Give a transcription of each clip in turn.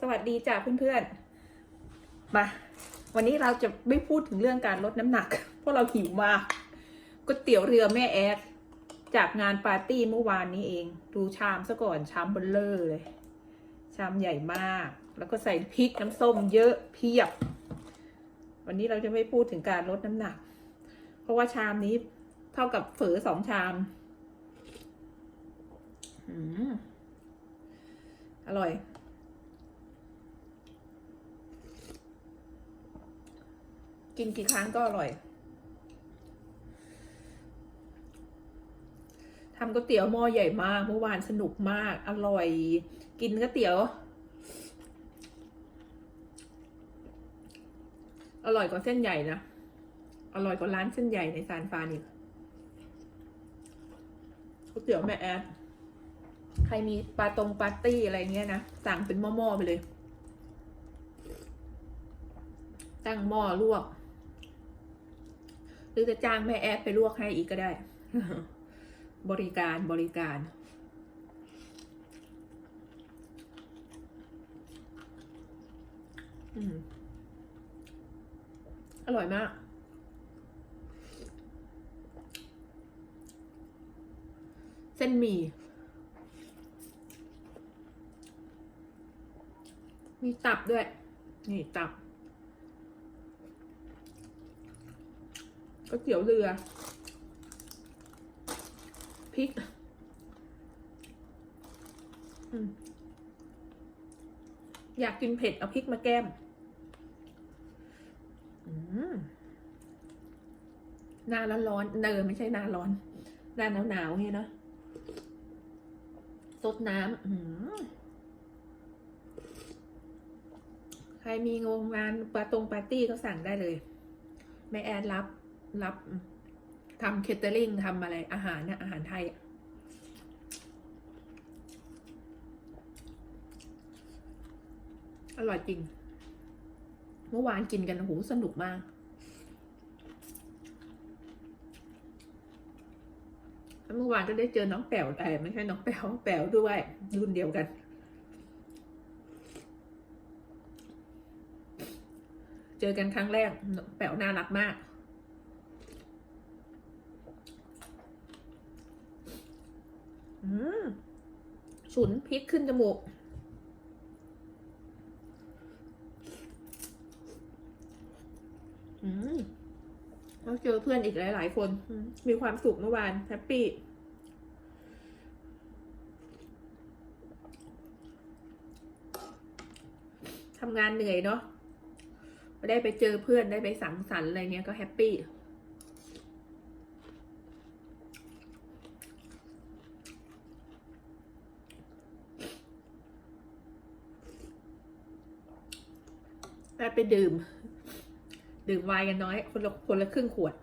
สวัสดีจ้าเพื่อนๆ มา วันนี้เราจะไม่พูดถึงเรื่องการลดน้ำหนัก เพราะเราหิวมากก๋วยเตี๋ยวเรือแม่แอดจากงานปาร์ตี้เมื่อวานนี้เอง ดูชามซะก่อนชามเบลเลอร์เลย ชามใหญ่มาก แล้วก็ใส่พริกน้ำส้มเยอะเพียบ วันนี้เราจะไม่พูดถึงการลดน้ำหนัก เพราะว่าชามนี้เท่ากับเฝอสองชามอืมอร่อย กินกี่ครั้งก็อร่อยทำก๋วยเตี๋ยวหม้อใหญ่มากเมื่อวานสนุกมาก อร่อย กินก๋วยเตี๋ยว อร่อยกว่าเส้นใหญ่นะอร่อยกว่าร้านเส้นใหญ่ในซานฟานอีกก๋วยเตี๋ยวแม่แอดใครมีปาตรงปาร์ตี้อะไรเงี้ยนะสั่งเป็นหม้อๆไปเลย ตั้งหม้อลวก รือจะจ้างแม่แอดไปลวกให้อีกก็ได้ บริการบริการอืมอร่อยมาก เส้นหมี่มีตับด้วย นี่ตับ ก๋วยเตี๋ยวเรือพริกอยากกินเผ็ด เอาพริกมาแก้มหน้าร้อนๆเนอไม่ใช่หน้าร้อน หน้าหนาวๆเนี่ยเนอะซดน้ำใครมีงงงานปาตรงปาร์ตี้ก็สั่งได้เลยแม่แอดรับ รับทำเคเตอริงทำอะไรอาหารนะอาหารไทย อร่อยจริง เมื่อวานกินกันโอ้โหสนุกมากเมื่อวานก็ได้เจอน้องแป๋วแต่ไม่ใช่น้องแป๋วแป๋วด้วยรุ่นเดียวกัน เจอกันครั้งแรกแป๋วน่ารักมาก อืม ฉุนพริกขึ้นจมูก อืมแล้วเจอเพื่อนอีกหลาย ๆ คน มีความสุขเมื่อวานแฮปปี้ทำงานเหนื่อยเนาะได้ไปเจอเพื่อนได้ไปสังสรรค์อะไรเงี้ยก็แฮปปี้ ไปดื่ม ดื่มไวน์กันน้อย คนละคนละครึ่งขวด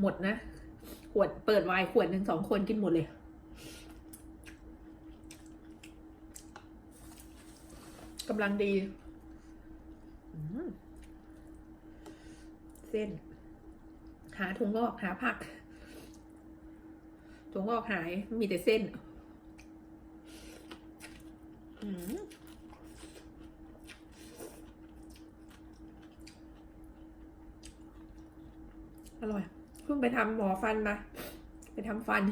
หมดนะ ขวดเปิดไวน์ขวดหนึ่งสองคนกินหมดเลย กำลังดี เส้น หาถุงงอกหาผักถุงงอกหายมีแต่เส้น อืม อร่อยเพิ่งไปทำหมอฟันมา ไปทำฟัน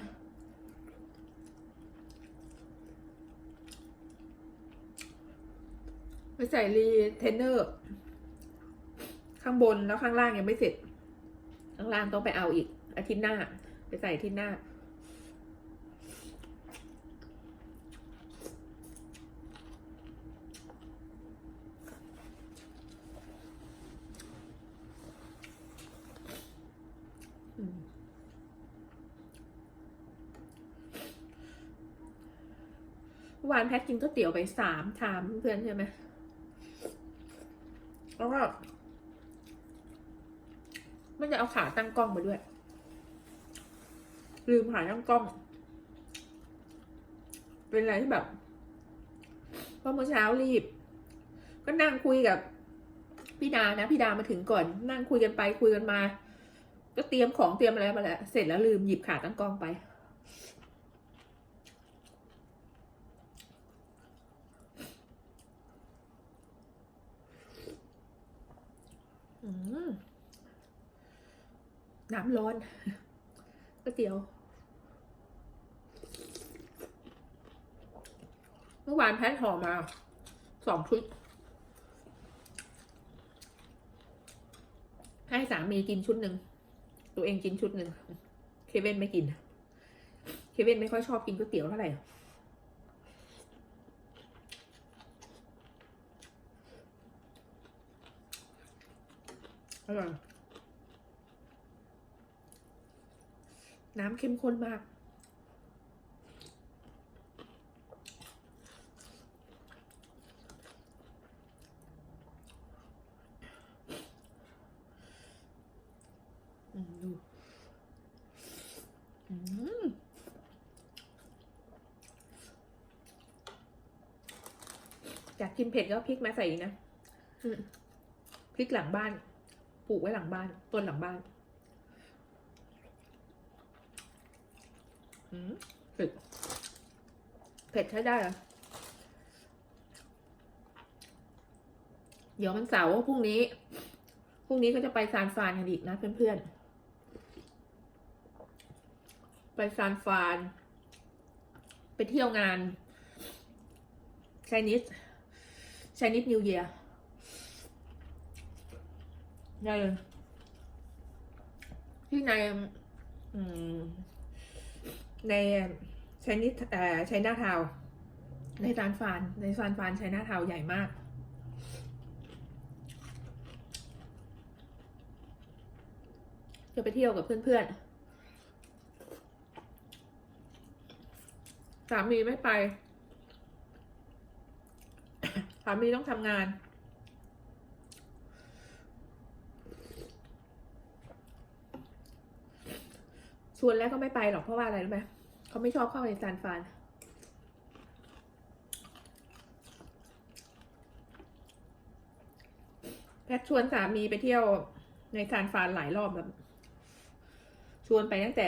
ไปใส่รีเทนเนอร์ ข้างบนแล้วข้างล่างยังไม่เสร็จ ข้างล่างต้องไปเอาอีกอาทิตย์หน้า ไปใส่อาทิตย์หน้า วานแพทกินก๋วยเตี๋ยวไปสามชามเพื่อนใช่ไหมแล้วก็ไม่ได้เอาขาตั้งกล้องมาด้วย ลืมขาตั้งกล้อง เป็นอะไรที่แบบพราเมื่อเช้ารีบ ก็นั่งคุยกับพี่ดานะพี่ดามาถึงก่อน นั่งคุยกันไปคุยกันมา ก็เตรียมของเตรียมอะไรมาแล้วเสร็จแล้วลืมหยิบขาตั้งกล้องไป น้ำร้อนก๋วยเตี๋ยว เมื่อวานแพทห่อมา สองชุด ให้สามีกินชุดหนึ่ง ตัวเองกินชุดหนึ่ง เควินไม่กิน เควินไม่ค่อยชอบกินก๋วยเตี๋ยวเท่าไหร่ อร่อยน้ำเข้มข้นมากอืมดูอยากกินเผ็ดก็พริกมาใส่นะพริกหลังบ้าน ปลูกไว้หลังบ้านต้นหลังบ้านเผ็ดเผ็ดใช้ได้เหรอเดี๋ยวมันเสาร์พรุ่งนี้ พรุ่งนี้ก็จะไปซานฟานกันอีกนะเพื่อนๆ ไปซานฟาน ไปเที่ยวงานชนิสชนิสนิวเยีย ในที่ในในชนิสเอ่อชัยนาทาวในซานฟานในซานฟานชนาทาวใหญ่มาก จะไปเที่ยวกับเพื่อนๆสามีไม่ไปสามีต้องทำงาน ชวนแล้วก็ไม่ไปหรอกเพราะว่าอะไรรู้ไหมเขาไม่ชอบเข้าในซานฟานแพทชวนสามีไปเที่ยวในซานฟานหลายรอบแล้วชวนไปตั้งแต่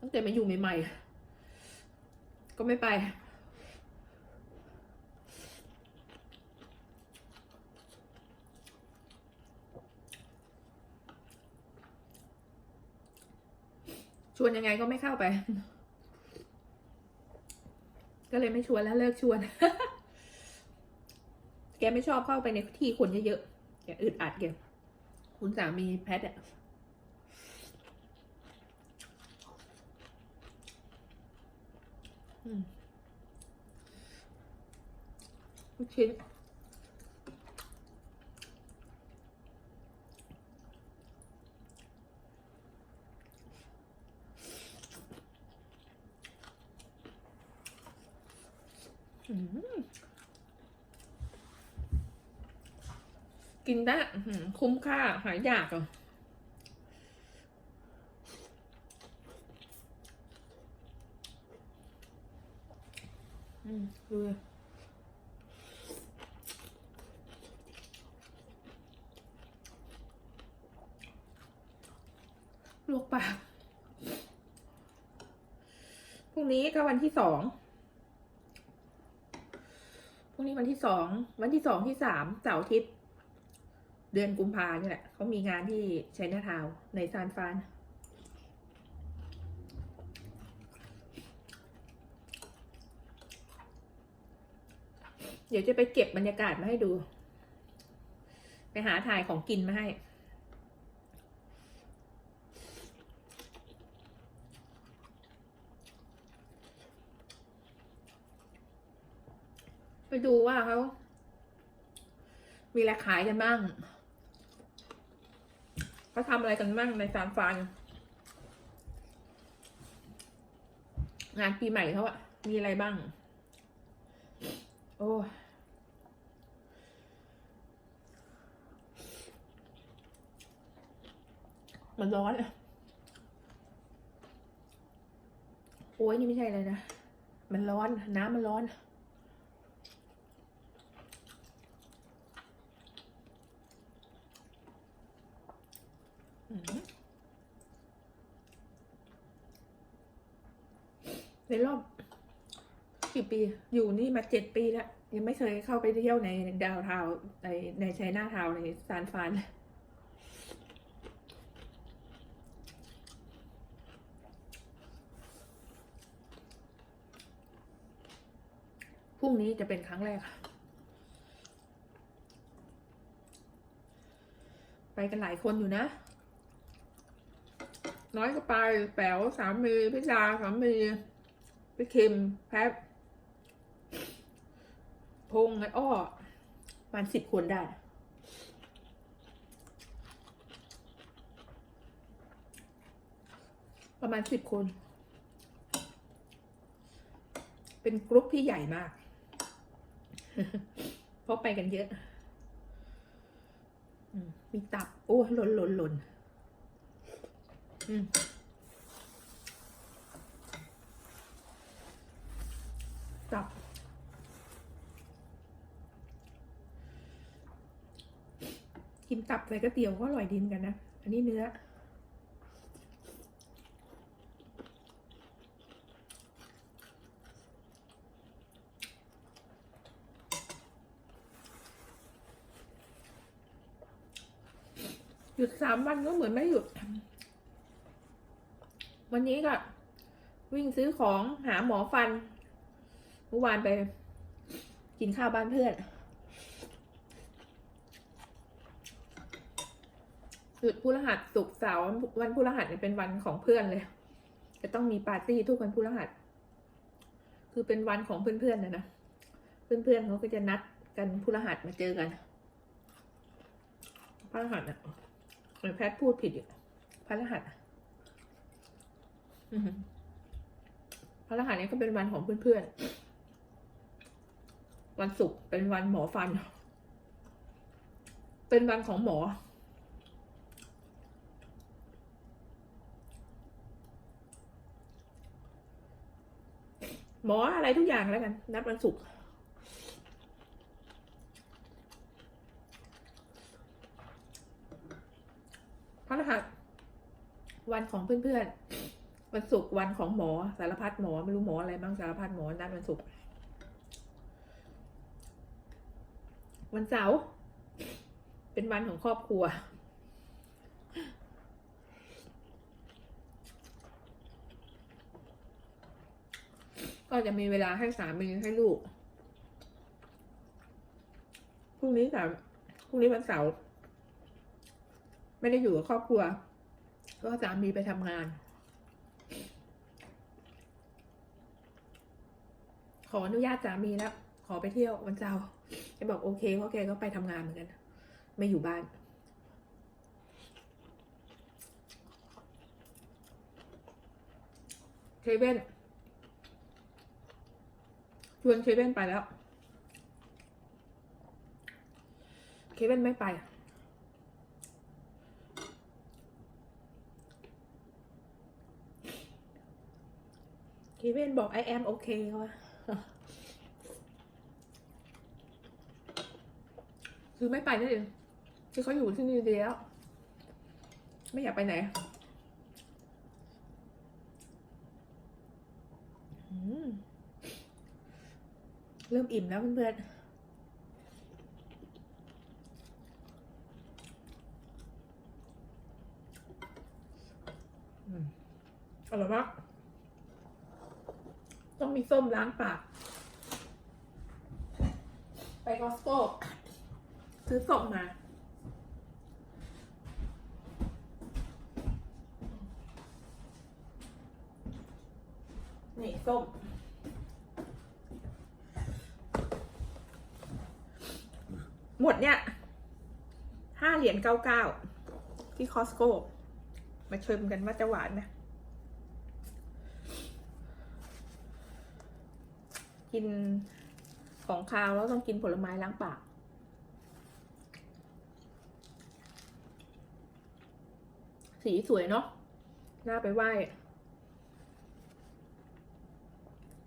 ตั้งแต่มาอยู่ใหม่ๆก็ไม่ไป ชวนยังไงก็ไม่เข้าไป ก็เลยไม่ชวนแล้วเลิกชวน แกไม่ชอบเข้าไปในที่คนเยอะๆ แกอึดอัดแกคุณสามีแพทอะอืมลูกชิ้น อืม กินได้คุ้มค่าหายอยากอะอืมดูเลยลวกปากพรุ่งนี้ก็วันที่สอง พรุ่งนี้วันที่สอง วันที่สองที่สามเสาร์อาทิตย์ เดือนกุมภาเนี่ยแหละเขามีงานที่ชัยนาทาวในซานฟาน เดี๋ยวจะไปเก็บบรรยากาศมาให้ดู ไปหาถ่ายของกินมาให้ไปดูว่าเขา มีอะไรขายกันบ้าง เขาทำอะไรกันบ้างในซานฟานงานปีใหม่เขาอะมีอะไรบ้าง โอ้ยมันร้อนอะโอ้ยนี่ไม่ใช่เลยนะ มันร้อน น้ำมันร้อน ในรอบกี่ปี อยู่นี่มาเจ็ดปีแล้ว ยังไม่เคยเข้าไปเที่ยวในดาวทาวในในไชน่าทาวในซานฟานพรุ่งนี้จะเป็นครั้งแรก ไปกันหลายคนอยู่นะ น้อยก็ไปแป๋วสามีพี่ดาสามีพี่คิมแพทพงษ์ไอ้อ้อประมาณสิบคนได้ ประมาณสิบคน เป็นกรุ๊ปที่ใหญ่มาก เพราะไปกันเยอะอืมมีตับ โอ้หล่นหล่นหล่น อืมตับกินตับใส่ก๋วยเตี๋ยวก็อร่อยดีเหมือนกันนะ อันนี้เนื้อหยุดสามวันก็เหมือนไม่หยุด วันนี้ก็วิ่งซื้อของหาหมอฟัน เมื่อวานไปกินข้าวบ้านเพื่อน หยุดพฤหัสศุกเสาร์วันพฤหัสเนี่ยเป็นวันของเพื่อนเลย จะต้องมีปาร์ตี้ทุกวันพฤหัส คือเป็นวันของเพื่อนๆนะนะ เพื่อนๆเขาก็จะนัดกันพฤหัสมาเจอกันพฤหัสอะเหมือนแพทย์พูดผิดอยู่พระรหัสอะ พระรหัสนี้ก็เป็นวันของเพื่อนๆ วันศุกร์เป็นวันหมอฟัน เป็นวันของหมอ หมออะไรทุกอย่างแล้วกัน นัดวันศุกร์พระรหัสวันของเพื่อนๆ วันศุกร์วันของหมอสารพัดหมอไม่รู้หมออะไรบ้างสารพัดหมอนัดวันศุกร์วันเสาร์เป็นวันของครอบครัว ก็จะมีเวลาให้สามีให้ลูกพรุ่งนี้สามพรุ่งนี้วันเสาร์ไม่ได้อยู่กับครอบครัว ก็สามีไปทำงาน ขออนุญาตสามีแล้ว ขอไปเที่ยววันเสาร์แกบอกโอเคเพราะแกก็ไปทำงานเหมือนกัน ไม่อยู่บ้าน เคเว่นชวนเคเว่นไปแล้ว เคเว่นไม่ไปเคเว่นบอก I am okay เขาว่า คือไม่ไปนั่นเองคือเขาอยู่ที่นี่ดีแล้ว ไม่อยากไปไหนอืมเริ่มอิ่มแล้วเพื่อนๆอืมอร่อยมาก ต้องมีส้มล้างปาก ไปคอสโก้ซื้อส้มมานี่ส้ม หมดเนี่ยห้าเหรียญเก้าเก้าที่คอสโก้มาชมกันว่าจะหวานไหม กินของคาวแล้วต้องกินผลไม้ล้างปาก สีสวยเนาะน่าไปไหว้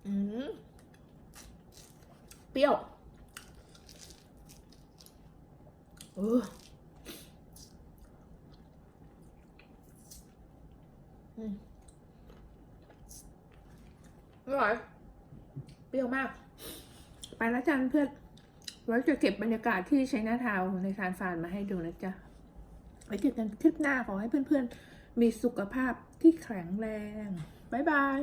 อืมเปรี้ยวเอออืมอร่อย รี้ยวมาก ไปแล้วจันเพื่อนไว้จะเก็บบรรยากาศที่ใช้หน้าทาวน์ในซานฟานมาให้ดูนะจ๊ะไว้เจอกันคลิปหน้าขอให้เพื่อนๆ มีสุขภาพที่แข็งแรง บ๊ายบาย